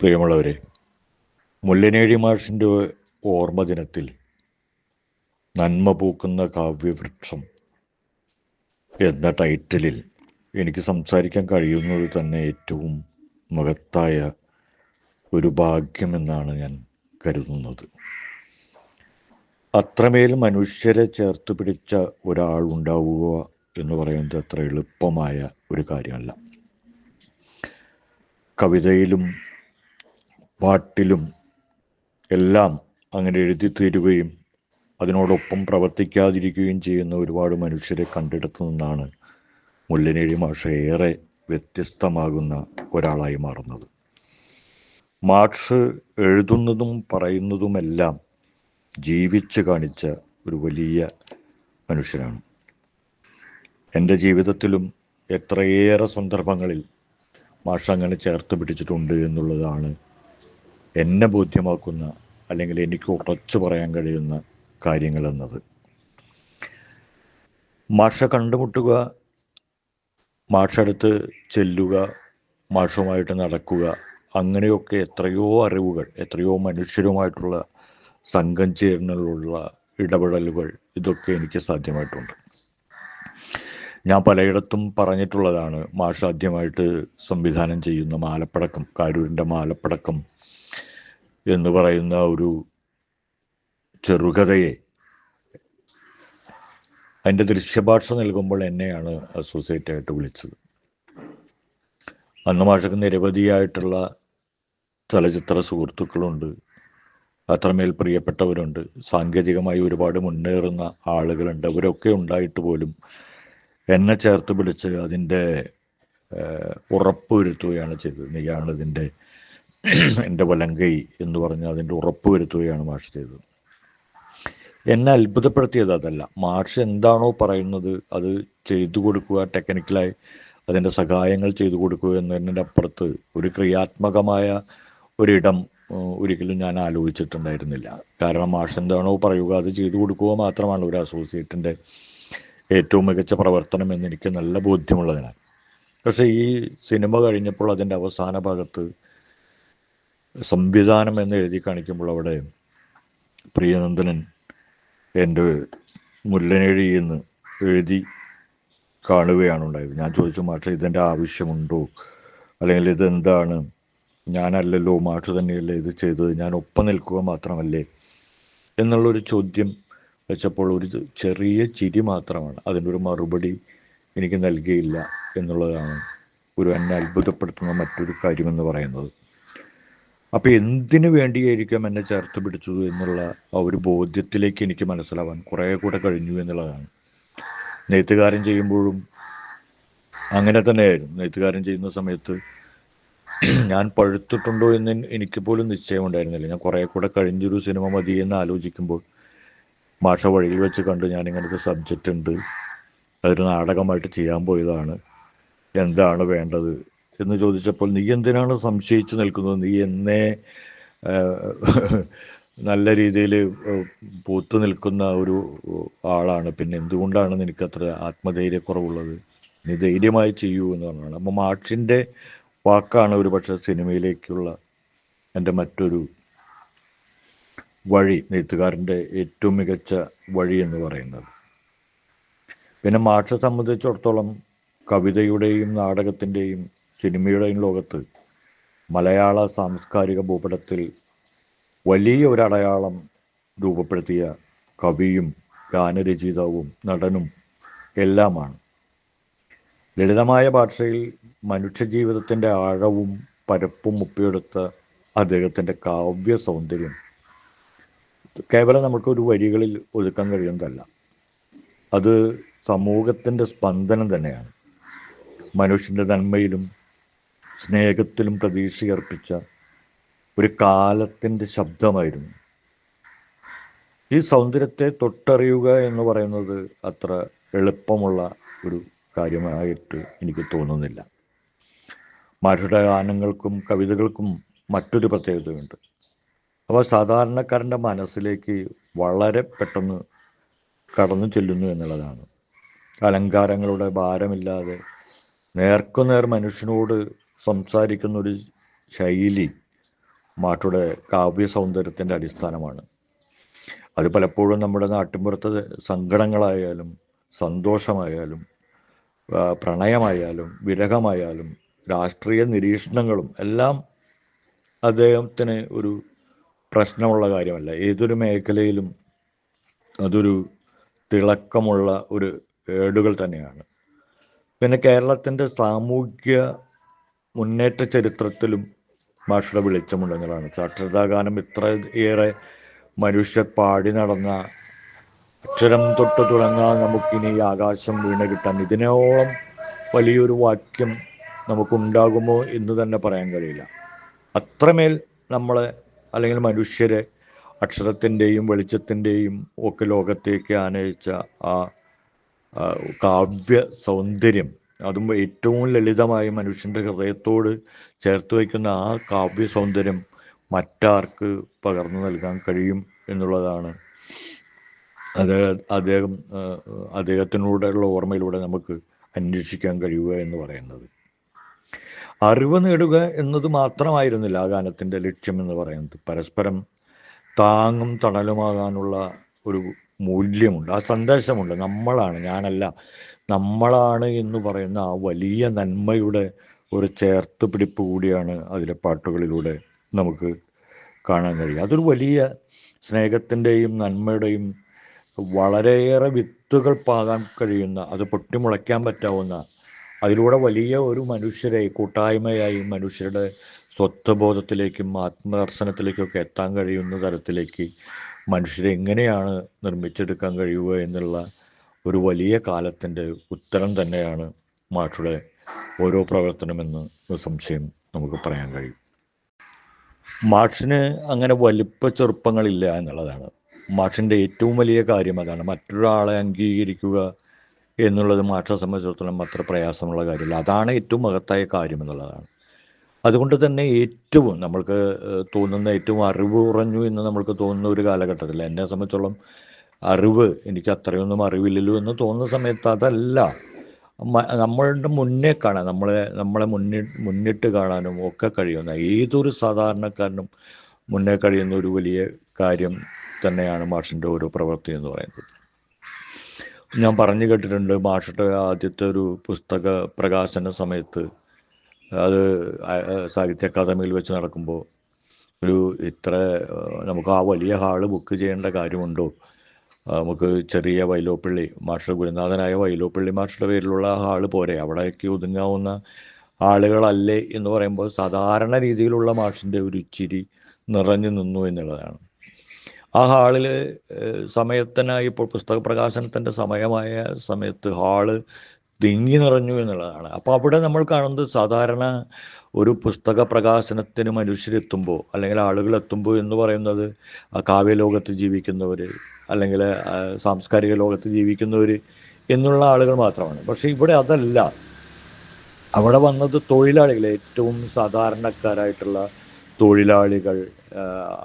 പ്രിയമുള്ളവരെ മുല്ലനേഴി മാഷിന്റെ ഓർമ്മദിനത്തിൽ നന്മ പൂക്കുന്ന കാവ്യവൃക്ഷം എന്ന ടൈറ്റിലിൽ എനിക്ക് സംസാരിക്കാൻ കഴിയുന്നത് തന്നെ ഏറ്റവും മഹത്തായ ഒരു ഭാഗ്യമെന്നാണ് ഞാൻ കരുതുന്നത്. അത്രമേൽ മനുഷ്യരെ ചേർത്ത് പിടിച്ച ഒരാൾ ഉണ്ടാവുക എന്ന് പറയുന്നത് അത്ര എളുപ്പമായ ഒരു കാര്യമല്ല. കവിതയിലും പാട്ടിലും എല്ലാം അങ്ങനെ എഴുതി തീരുകയും അതിനോടൊപ്പം പ്രവർത്തിക്കാതിരിക്കുകയും ചെയ്യുന്ന ഒരുപാട് മനുഷ്യരെ കണ്ടെടുത്തു നിന്നാണ് മുല്ലനേഴി മാഷ ഏറെ വ്യത്യസ്തമാകുന്ന ഒരാളായി മാറുന്നത്. മാർക്സ് എഴുതുന്നതും പറയുന്നതുമെല്ലാം ജീവിച്ച് കാണിച്ച ഒരു വലിയ മനുഷ്യനാണ്. എന്റെ ജീവിതത്തിലും എത്രയേറെ സന്ദർഭങ്ങളിൽ മാഷ അങ്ങനെ ചേർത്ത് പിടിച്ചിട്ടുണ്ട് എന്നുള്ളതാണ് എന്നെ ബോധ്യമാക്കുന്ന അല്ലെങ്കിൽ എനിക്ക് ഉറച്ചു പറയാൻ കഴിയുന്ന കാര്യങ്ങൾ എന്നത് മാഷ കണ്ടുമുട്ടുക മാഷടുത്ത് ചെല്ലുക മാഷുമായിട്ട് നടക്കുക അങ്ങനെയൊക്കെ എത്രയോ അറിവുകൾ എത്രയോ മനുഷ്യരുമായിട്ടുള്ള സംഘം ചേരുന്നതിലുള്ള ഇടപെടലുകൾ ഇതൊക്കെ എനിക്ക് സാധ്യമായിട്ടുണ്ട്. ഞാൻ പലയിടത്തും പറഞ്ഞിട്ടുള്ളതാണ് മാഷാദ്യമായിട്ട് സംവിധാനം ചെയ്യുന്ന മാലപ്പടക്കം കാരൂരിന്റെ മാലപ്പടക്കം എന്ന് പറയുന്ന ഒരു ചെറുകഥയെ അതിന്റെ ദൃശ്യഭാഷ നൽകുമ്പോൾ എന്നെയാണ് അസോസിയേറ്റ് ആയിട്ട് വിളിച്ചത്. അന്ന് മാഷക്ക് നിരവധിയായിട്ടുള്ള ചലച്ചിത്ര സുഹൃത്തുക്കളുണ്ട് അത്രമേൽ പ്രിയപ്പെട്ടവരുണ്ട് സാങ്കേതികമായി ഒരുപാട് മുന്നേറുന്ന ആളുകളുണ്ട് അവരൊക്കെ ഉണ്ടായിട്ട് പോലും എന്നെ ചേർത്ത് പിടിച്ച് അതിന്റെ ഉറപ്പ് വരുത്തുകയാണ് ചെയ്തത്. നീയാണ് ഇതിന്റെ എന്റെ വലങ്കൈ എന്ന് പറഞ്ഞ് അതിന്റെ ഉറപ്പ് വരുത്തുകയാണ് മാഷ് ചെയ്തത്. എന്നെ അത്ഭുതപ്പെടുത്തിയത് അതല്ല. മാഷ് എന്താണോ പറയുന്നത് അത് ചെയ്തു കൊടുക്കുക ടെക്നിക്കലായി അതിന്റെ സഹായങ്ങൾ ചെയ്തു കൊടുക്കുക എന്നതിന്റെ അപ്പുറത്ത് ഒരു ക്രിയാത്മകമായ ഒരിടം ഒരിക്കലും ഞാൻ ആലോചിച്ചിട്ടുണ്ടായിരുന്നില്ല. കാരണം മാഷ് എന്താണോ പറയുക അത് ചെയ്തു കൊടുക്കുക മാത്രമാണ് ഒരു അസോസിയേറ്റിന്റെ ഏറ്റവും മികച്ച പ്രവർത്തനം എന്ന് എനിക്ക് നല്ല ബോധ്യമുള്ളതിനാൽ. പക്ഷേ ഈ സിനിമ കഴിഞ്ഞപ്പോൾ അതിന്റെ അവസാന ഭാഗത്ത് സംവിധാനം എന്ന് എഴുതി കാണിക്കുമ്പോൾ അവിടെ പ്രിയനന്ദനൻ എന്റെ മുല്ലനേഴി എന്ന് എഴുതി കാണുകയാണ് ഉണ്ടായത്. ഞാൻ ചോദിച്ചു മാഷ ഇതിന്റെ ആവശ്യമുണ്ടോ? അല്ലെങ്കിൽ ഇതെന്താണ്? ഞാനല്ലല്ലോ മാഷ് തന്നെയല്ലേ ഇത് ചെയ്തത്? ഞാൻ ഒപ്പം നിൽക്കുക മാത്രമല്ലേ? എന്നുള്ളൊരു ചോദ്യം വെച്ചപ്പോൾ ഒരു ചെറിയ ചിരി മാത്രമാണ്. അതിന്റെ ഒരു മറുപടി എനിക്ക് നൽകിയില്ല എന്നുള്ളതാണ് ഒരു എന്നെ അത്ഭുതപ്പെടുത്തുന്ന മറ്റൊരു കാര്യമെന്ന് പറയുന്നത്. അപ്പോൾ എന്തിനു വേണ്ടിയായിരിക്കും എന്നെ ചേർത്ത് പിടിച്ചു എന്നുള്ള ആ ഒരു ബോധ്യത്തിലേക്ക് എനിക്ക് മനസ്സിലാവാൻ കുറേ കൂടെ കഴിഞ്ഞു എന്നുള്ളതാണ്. നെയ്ത്തുകാരൻ ചെയ്യുമ്പോഴും അങ്ങനെ തന്നെയായിരുന്നു. നെയ്ത്തുകാരൻ ചെയ്യുന്ന സമയത്ത് ഞാൻ പഴുത്തിട്ടുണ്ടോ എന്ന് എനിക്ക് പോലും നിശ്ചയമുണ്ടായിരുന്നില്ല ഞാൻ കുറേ കൂടെ കഴിഞ്ഞൊരു സിനിമ മതി എന്ന് ആലോചിക്കുമ്പോൾ ഭാഷ വഴിയിൽ വെച്ച് കണ്ട് ഞാൻ ഇങ്ങനത്തെ സബ്ജക്റ്റ് ഉണ്ട്. അതൊരു നാടകമായിട്ട് ചെയ്യാൻ പോയതാണ്. എന്താണ് വേണ്ടത്? എന്ന് ചോദിച്ചപ്പോൾ നീ എന്തിനാണ് സംശയിച്ച് നിൽക്കുന്നത്? നീ എന്നെ നല്ല രീതിയിൽ പൂത്തു നിൽക്കുന്ന ഒരു ആളാണ്. പിന്നെ എന്തുകൊണ്ടാണ് നിനക്ക് അത്ര ആത്മധൈര്യക്കുറവുള്ളത്? നീ ധൈര്യമായി ചെയ്യൂ എന്ന് പറഞ്ഞാണ് അപ്പോൾ മാഷിന്റെ വാക്കാണ് ഒരു പക്ഷേ സിനിമയിലേക്കുള്ള എന്റെ മറ്റൊരു വഴി നെയ്ത്തുകാരന്റെ ഏറ്റവും മികച്ച വഴി എന്ന് പറയുന്നത്. പിന്നെ മാഷെ സംബന്ധിച്ചിടത്തോളം കവിതയുടെയും നാടകത്തിന്റെയും സിനിമയുടെയും ലോകത്ത് മലയാള സാംസ്കാരിക ഭൂപടത്തിൽ വലിയ ഒരു അടയാളം രൂപപ്പെടുത്തിയ കവിയും ഗാനരചയിതാവും നടനും എല്ലാമാണ്. ലളിതമായ ഭാഷയിൽ മനുഷ്യജീവിതത്തിന്റെ ആഴവും പരപ്പും ഒപ്പിയെടുത്ത അദ്ദേഹത്തിന്റെ കാവ്യ സൗന്ദര്യം കേവലം നമുക്ക് ഒരു വരികളിൽ ഒതുക്കാൻ കഴിയുന്നതല്ല. അത് സമൂഹത്തിന്റെ സ്പന്ദനം തന്നെയാണ്. മനുഷ്യന്റെ നന്മയിലും സ്നേഹത്തിലും പ്രതീക്ഷയർപ്പിച്ച ഒരു കാലത്തിന്റെ ശബ്ദമായിരുന്നു. ഈ സൗന്ദര്യത്തെ തൊട്ടറിയുക എന്ന് പറയുന്നത് അത്ര എളുപ്പമുള്ള ഒരു കാര്യമായിട്ട് എനിക്ക് തോന്നുന്നില്ല. മാഷുടെ ഗാനങ്ങൾക്കും കവിതകൾക്കും മറ്റൊരു പ്രത്യേകതയുണ്ട്. അവ സാധാരണക്കാരന്റെ മനസ്സിലേക്ക് വളരെ പെട്ടെന്ന് കടന്നു ചെല്ലുന്നു എന്നുള്ളതാണ്. അലങ്കാരങ്ങളുടെ ഭാരമില്ലാതെ നേർക്കുനേർ മനുഷ്യനോട് സംസാരിക്കുന്ന ഒരു ശൈലി മാട്ടുടെ കാവ്യ സൗന്ദര്യത്തിന്റെ അടിസ്ഥാനമാണ്. അത് പലപ്പോഴും നമ്മുടെ നാട്ടിൻപുറത്തെ സങ്കടങ്ങളായാലും സന്തോഷമായാലും പ്രണയമായാലും വിരഹമായാലും രാഷ്ട്രീയ നിരീക്ഷണങ്ങളും എല്ലാം അദ്ദേഹത്തിന് ഒരു പ്രശ്നമുള്ള കാര്യമല്ല. ഏതൊരു മേഖലയിലും അതൊരു തിളക്കമുള്ള ഒരു ഏടുകൾ തന്നെയാണ്. പിന്നെ കേരളത്തിന്റെ സാമൂഹ്യ മുന്നേറ്റ ചരിത്രത്തിലും ഭാഷയുടെ വെളിച്ചമുണ്ടെന്നുള്ളതാണ് സാക്ഷരതാഗാനം ഇത്ര ഏറെ മനുഷ്യർ പാടി നടന്ന അക്ഷരം തൊട്ട് തുടങ്ങാൻ നമുക്കിനി ആകാശം വീണ് കിട്ടാൻ ഇതിനോളം വലിയൊരു വാക്യം നമുക്കുണ്ടാകുമോ എന്ന് തന്നെ പറയാൻ കഴിയില്ല. അത്രമേൽ നമ്മളെ അല്ലെങ്കിൽ മനുഷ്യരെ അക്ഷരത്തിന്റെയും വെളിച്ചത്തിന്റെയും ഒക്കെ ലോകത്തേക്ക് ആനയിച്ച ആ ആ, കാവ്യ സൗന്ദര്യം അതും ഏറ്റവും ലളിതമായി മനുഷ്യന്റെ ഹൃദയത്തോട് ചേർത്ത് വയ്ക്കുന്ന ആ കാവ്യ സൗന്ദര്യം മറ്റാർക്ക് പകർന്നു നൽകാൻ കഴിയും എന്നുള്ളതാണ്. അത് അദ്ദേഹം അദ്ദേഹത്തിനോടുള്ള ഓർമ്മയിലൂടെ നമുക്ക് അന്വേഷിക്കാൻ കഴിയുക എന്ന് പറയുന്നത്. അറിവ് നേടുക എന്നത് മാത്രമായിരുന്നില്ല ആ ഗാനത്തിന്റെ ലക്ഷ്യമെന്ന് പറയുന്നത്. പരസ്പരം താങ്ങും തണലുമാകാനുള്ള ഒരു മൂല്യമുണ്ട്. ആ സന്ദേശമുണ്ട്. നമ്മളാണ് ഞാനല്ല. നമ്മളാണ് എന്ന് പറയുന്ന ആ വലിയ നന്മയുടെ ഒരു ചേർത്ത് പിടിപ്പ് കൂടിയാണ് അതിലെ പാട്ടുകളിലൂടെ നമുക്ക് കാണാൻ കഴിയുക. അതൊരു വലിയ സ്നേഹത്തിന്റെയും നന്മയുടെയും വളരെയേറെ വിത്തുകൾ പാകാൻ കഴിയുന്ന അത് പൊട്ടിമുളയ്ക്കാൻ പറ്റാവുന്ന അതിലൂടെ വലിയ ഒരു മനുഷ്യരെ കൂട്ടായ്മയായി മനുഷ്യരുടെ സ്വത്വബോധത്തിലേക്കും ആത്മദർശനത്തിലേക്കൊക്കെ എത്താൻ കഴിയുന്ന തരത്തിലേക്ക് മനുഷ്യരെ എങ്ങനെയാണ് നിർമ്മിച്ചെടുക്കാൻ കഴിയുക എന്നുള്ള ഒരു വലിയ കാലത്തിന്റെ ഉത്തരം തന്നെയാണ് മാഷുടെ ഓരോ പ്രവർത്തനമെന്ന് നിസ്സംശയം നമുക്ക് പറയാൻ കഴിയും. മാഷിന് അങ്ങനെ വലിപ്പ ചെറുപ്പങ്ങളില്ല എന്നുള്ളതാണ്. മാഷിന്റെ ഏറ്റവും വലിയ കാര്യം അതാണ്. മറ്റൊരാളെ അംഗീകരിക്കുക എന്നുള്ളത് മാഷെ സംബന്ധിച്ചിടത്തോളം അത്ര പ്രയാസമുള്ള കാര്യമില്ല. അതാണ് ഏറ്റവും മഹത്തായ കാര്യം എന്നുള്ളതാണ്. അതുകൊണ്ട് തന്നെ ഏറ്റവും നമ്മൾക്ക് തോന്നുന്ന ഏറ്റവും അറിവ് കുറഞ്ഞു എന്ന് നമ്മൾക്ക് തോന്നുന്ന ഒരു കാലഘട്ടത്തിൽ എന്നെ സംബന്ധിച്ചോളം അറിവ്. എനിക്ക് അത്രയൊന്നും അറിവില്ലല്ലോ എന്ന് തോന്നുന്ന സമയത്ത് അതല്ല. നമ്മളുടെ മുന്നേ കാണാൻ നമ്മളെ നമ്മളെ മുന്നിൽ മുന്നിട്ട് കാണാനും ഒക്കെ കഴിയുന്ന ഏതൊരു സാധാരണക്കാരനും മുന്നേ കഴിയുന്ന ഒരു വലിയ കാര്യം തന്നെയാണ് മാഷിന്റെ ഓരോ പ്രവൃത്തി എന്ന് പറയുന്നത്. ഞാൻ പറഞ്ഞു കേട്ടിട്ടുണ്ട് മാഷിന്റെ ആദ്യത്തെ ഒരു പുസ്തക പ്രകാശന സമയത്ത് അത് സാഹിത്യ അക്കാദമിയിൽ വെച്ച് നടക്കുമ്പോൾ ഒരു ഇത്ര നമുക്ക് ആ വലിയ ഹാൾ ബുക്ക് ചെയ്യേണ്ട കാര്യമുണ്ടോ? നമുക്ക് ചെറിയ വൈലോപ്പള്ളി മാസ്റ്റർ ഗുരുനാഥനായ വൈലോപ്പള്ളി മാസ്റ്ററുടെ പേരിലുള്ള ആ ഹാൾ പോരെ. അവിടേക്ക് ഒതുങ്ങാവുന്ന ആളുകളല്ലേ എന്ന് പറയുമ്പോൾ സാധാരണ രീതിയിലുള്ള മാഷിന്റെ ഒരു ചിരി നിറഞ്ഞു നിന്നു എന്നുള്ളതാണ്. ആ ഹാളിൽ സമയത്തിനായി ഇപ്പോൾ പുസ്തക പ്രകാശനത്തിന്റെ സമയമായ സമയത്ത് ഹാൾ തിങ്ങി നിറഞ്ഞു എന്നുള്ളതാണ്. അപ്പോൾ അവിടെ നമ്മൾ കാണുന്നത് സാധാരണ ഒരു പുസ്തക പ്രകാശനത്തിന് മനുഷ്യരെത്തുമ്പോൾ അല്ലെങ്കിൽ ആളുകൾ എത്തുമ്പോൾ എന്ന് പറയുന്നത് ആ കാവ്യലോകത്ത് ജീവിക്കുന്നവർ അല്ലെങ്കിൽ സാംസ്കാരിക ലോകത്ത് ജീവിക്കുന്നവർ എന്നുള്ള ആളുകൾ മാത്രമാണ്. പക്ഷേ ഇവിടെ അതല്ല. അവിടെ വന്നത് തൊഴിലാളികൾ ഏറ്റവും സാധാരണക്കാരായിട്ടുള്ള തൊഴിലാളികൾ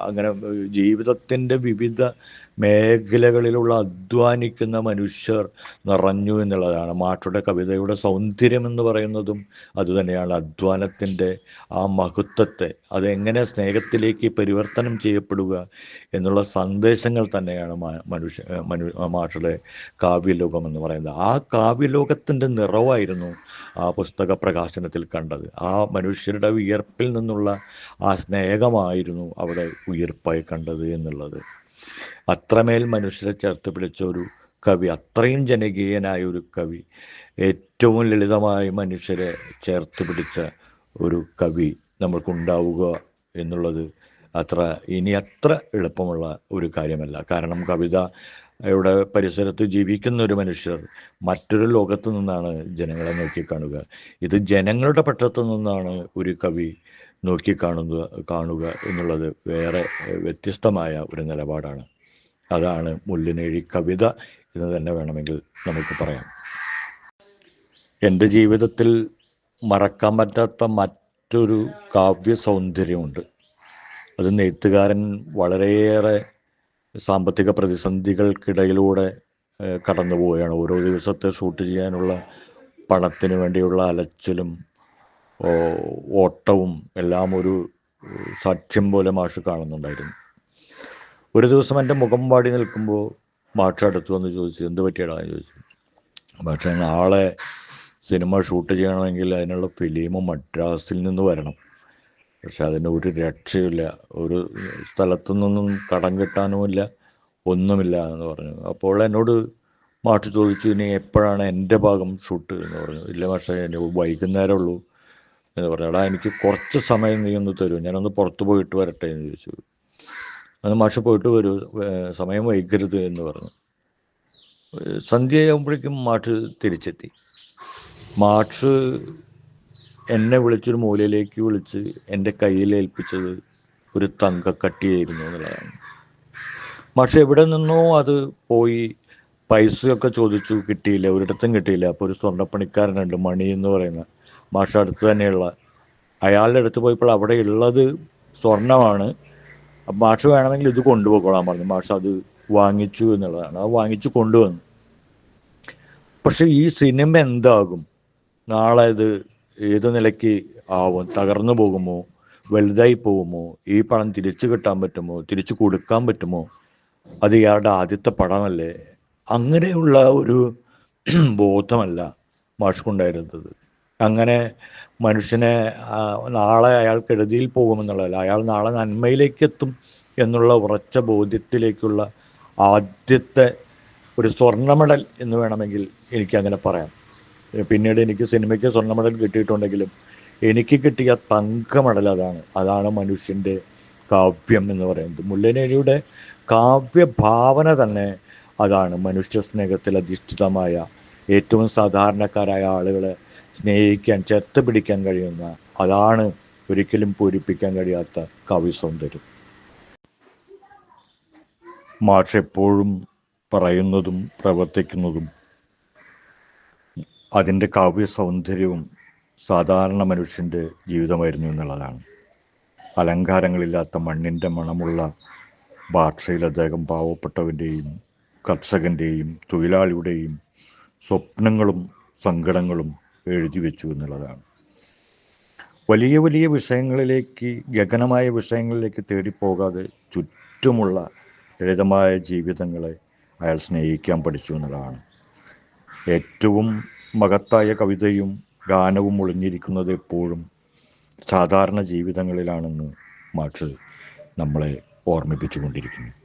അങ്ങനെ ജീവിതത്തിന്റെ വിവിധ മേഖലകളിലുള്ള അധ്വാനിക്കുന്ന മനുഷ്യർ നിറഞ്ഞു എന്നുള്ളതാണ്. മാട്ടുടെ കവിതയുടെ സൗന്ദര്യം എന്ന് പറയുന്നതും അതുതന്നെയാണ് അധ്വാനത്തിന്റെ ആ മഹത്വത്തെ. അതെങ്ങനെ സ്നേഹത്തിലേക്ക് പരിവർത്തനം ചെയ്യപ്പെടുക എന്നുള്ള സന്ദേശങ്ങൾ തന്നെയാണ് മനുഷ്യ മനു മാഷുടെ കാവ്യലോകം എന്ന് പറയുന്നത്. ആ കാവ്യലോകത്തിന്റെ നിറവായിരുന്നു ആ പുസ്തക പ്രകാശനത്തിൽ കണ്ടത്. ആ മനുഷ്യരുടെ വിയർപ്പിൽ നിന്നുള്ള ആ സ്നേഹമായിരുന്നു അവിടെ ഉയർപ്പായി കണ്ടത് എന്നുള്ളത്. അത്രമേൽ മനുഷ്യരെ ചേർത്ത് പിടിച്ച ഒരു കവി അത്രയും ജനകീയനായ ഒരു കവി ഏറ്റവും ലളിതമായി മനുഷ്യരെ ചേർത്ത് പിടിച്ച ഒരു കവി നമ്മൾക്കുണ്ടാവുക എന്നുള്ളത് അത്ര ഇനി അത്ര എളുപ്പമുള്ള ഒരു കാര്യമല്ല. കാരണം കവിത ഇവിടെ പരിസരത്ത് ജീവിക്കുന്ന ഒരു മനുഷ്യർ മറ്റൊരു ലോകത്തു നിന്നാണ് ജനങ്ങളെ നോക്കിക്കാണുക ഇത് ജനങ്ങളുടെ പക്ഷത്തു നിന്നാണ് ഒരു കവി നോക്കിക്കാണുക കാണുക എന്നുള്ളത് വേറെ വ്യത്യസ്തമായ ഒരു നിലപാടാണ്. അതാണ് മുല്ലിനേഴി കവിത എന്ന് തന്നെ വേണമെങ്കിൽ നമുക്ക് പറയാം. എന്റെ ജീവിതത്തിൽ മറക്കാൻ പറ്റാത്ത മറ്റൊരു കാവ്യ സൗന്ദര്യമുണ്ട് അത് നെയ്ത്തുകാരൻ വളരെയേറെ സാമ്പത്തിക പ്രതിസന്ധികൾക്കിടയിലൂടെ കടന്നു പോവുകയാണ് ഓരോ ദിവസത്തെ ഷൂട്ട് ചെയ്യാനുള്ള പണത്തിന് വേണ്ടിയുള്ള അലച്ചിലും ഓട്ടവും എല്ലാം ഒരു സാക്ഷ്യം പോലെ മാഷ് കാണുന്നുണ്ടായിരുന്നു. ഒരു ദിവസം എന്റെ മുഖം പാടി നിൽക്കുമ്പോൾ മാഷ് അടുത്ത് വന്ന് ചോദിച്ചു എന്ത് പറ്റിയടാ? ചോദിച്ചു. പക്ഷേ നാളെ സിനിമ ഷൂട്ട് ചെയ്യണമെങ്കിൽ അതിനുള്ള ഫിലിം മദ്രാസിൽ നിന്ന് വരണം. പക്ഷെ അതിന് ഒരു രക്ഷയില്ല ഒരു സ്ഥലത്തു നിന്നും കടം കിട്ടാനുമില്ല ഒന്നുമില്ല എന്ന് പറഞ്ഞു. അപ്പോൾ എന്നോട് മാഷ് ചോദിച്ചു ഇനി എപ്പോഴാണ് എന്റെ ഭാഗം ഷൂട്ട്? എന്ന് പറഞ്ഞു. ഇല്ല മാഷ വൈകുന്നേരമുള്ളൂ എന്ന് പറഞ്ഞു എടാ എനിക്ക് കുറച്ച് സമയം നീ ഒന്ന് തരൂ ഞാനൊന്ന് പുറത്ത് പോയിട്ട് വരട്ടെ എന്ന് ചോദിച്ചു. അത് മാഷ് പോയിട്ട് വരൂ സമയം വൈകരുത് എന്ന് പറഞ്ഞു. സന്ധ്യയാകുമ്പോഴേക്കും മാഷ് തിരിച്ചെത്തി. മാഷ് എന്നെ വിളിച്ചൊരു മൂലയിലേക്ക് വിളിച്ച് എന്റെ കയ്യിൽ ഏൽപ്പിച്ചത് ഒരു തങ്കക്കട്ടിയായിരുന്നു എന്നുള്ളതാണ്. മാഷ് എവിടെ നിന്നോ അത് പോയി പൈസയൊക്കെ ചോദിച്ചു കിട്ടിയില്ല ഒരിടത്തും കിട്ടിയില്ല. അപ്പോൾ ഒരു സ്വർണപ്പണിക്കാരനുണ്ട് മണി എന്ന് പറയുന്ന മാഷ അടുത്ത് തന്നെയുള്ള. അയാളുടെ അടുത്ത് പോയപ്പോൾ അവിടെ ഉള്ളത് സ്വർണമാണ്. മാഷ് വേണമെങ്കിൽ ഇത് കൊണ്ടുപോയിക്കോളാൻ പറഞ്ഞു. മാഷ് അത് വാങ്ങിച്ചു എന്നുള്ളതാണ്. അത് വാങ്ങിച്ചു കൊണ്ടുവന്നു. പക്ഷെ ഈ സിനിമ എന്താകും? നാളെ ഇത് ഏത് നിലയ്ക്ക് ആവും? തകർന്നു പോകുമോ? വലുതായി പോകുമോ? ഈ പണം തിരിച്ചു കിട്ടാൻ പറ്റുമോ? തിരിച്ചു കൊടുക്കാൻ പറ്റുമോ? അത് ഇയാളുടെ ആദ്യത്തെ പടമല്ലേ? അങ്ങനെയുള്ള ഒരു ബോധമല്ല മാഷ്ക്കുണ്ടായിരുന്നത് അങ്ങനെ മനുഷ്യനെ നാളെ അയാൾ കെടുതിയിൽ പോകുമെന്നുള്ളതല്ല. അയാൾ നാളെ നന്മയിലേക്ക് എത്തും എന്നുള്ള ഉറച്ച ബോധ്യത്തിലേക്കുള്ള ആദ്യത്തെ ഒരു സ്വർണ മെഡൽ എന്ന് വേണമെങ്കിൽ എനിക്ക് അങ്ങനെ പറയാം. പിന്നീട് എനിക്ക് സിനിമയ്ക്ക് സ്വർണ മെഡൽ കിട്ടിയിട്ടുണ്ടെങ്കിലും എനിക്ക് കിട്ടിയ തങ്ക മെഡൽ അതാണ്. അതാണ് മനുഷ്യന്റെ കാവ്യം എന്ന് പറയുന്നത്. മുല്ലനേരിയുടെ കാവ്യഭാവന തന്നെ അതാണ് മനുഷ്യ സ്നേഹത്തിൽ അധിഷ്ഠിതമായ ഏറ്റവും സാധാരണക്കാരായ ആളുകളെ സ്നേഹിക്കാൻ ചേർത്ത് പിടിക്കാൻ കഴിയുന്ന അതാണ് ഒരിക്കലും പൂരിപ്പിക്കാൻ കഴിയാത്ത കവി സൗന്ദര്യം. മാഷ് എപ്പോഴും പറയുന്നതും പ്രവർത്തിക്കുന്നതും അതിന്റെ കാവ്യ സൗന്ദര്യവും സാധാരണ മനുഷ്യന്റെ ജീവിതമായിരുന്നു എന്നുള്ളതാണ്. അലങ്കാരങ്ങളില്ലാത്ത മണ്ണിന്റെ മണമുള്ള ഭാഷയിൽ അദ്ദേഹം പാവപ്പെട്ടവന്റെയും കർഷകന്റെയും തൊഴിലാളിയുടെയും സ്വപ്നങ്ങളും സങ്കടങ്ങളും എഴുതി വെച്ചു എന്നുള്ളതാണ്. വലിയ വലിയ വിഷയങ്ങളിലേക്ക് ഗഗനമായ വിഷയങ്ങളിലേക്ക് തേടിപ്പോകാതെ ചുറ്റുമുള്ള ലളിതമായ ജീവിതങ്ങളെ അയാൾ സ്നേഹിക്കാൻ പഠിച്ചു എന്നുള്ളതാണ്. ഏറ്റവും മഹത്തായ കവിതയും ഗാനവും ഒളിഞ്ഞിരിക്കുന്നത് എപ്പോഴും സാധാരണ ജീവിതങ്ങളിലാണെന്ന് മാർക്സ് നമ്മളെ ഓർമ്മിപ്പിച്ചുകൊണ്ടിരിക്കുന്നു.